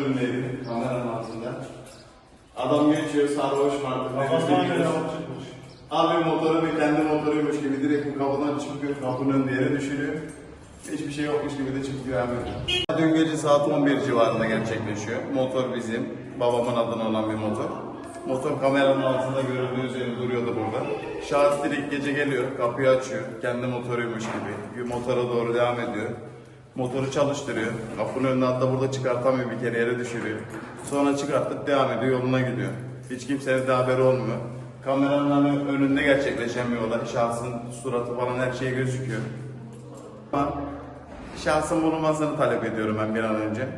önündeydi kameranın altında. Adam geçiyor sarhoş Kafasına göre çıkmış. Abi motoru bir kendi motoruymuş gibi direkt bu kapıdan çıkıyor, kapının önünde yere düşürüyor. Hiçbir şey yokmuş gibi de çıkıyor hemen. Dün gece saat 11 civarında gerçekleşiyor. Motor bizim, babamın adına olan bir motor. Motor kameranın altında görüldüğü üzere duruyordu burada. Şahıs direkt gece geliyor, kapıyı açıyor. Kendi motoruymuş gibi. Motora doğru devam ediyor. Motoru çalıştırıyor. Kapının önüne hatta burada çıkartamıyor bir kere yere düşürüyor. Sonra çıkartıp devam ediyor yoluna gidiyor. Hiç kimsenin de haberi olmuyor. Kameranın hani önünde gerçekleşen bir olay. Şahsın suratı falan her şey gözüküyor. Ama şahsın bulunmasını talep ediyorum ben bir an önce.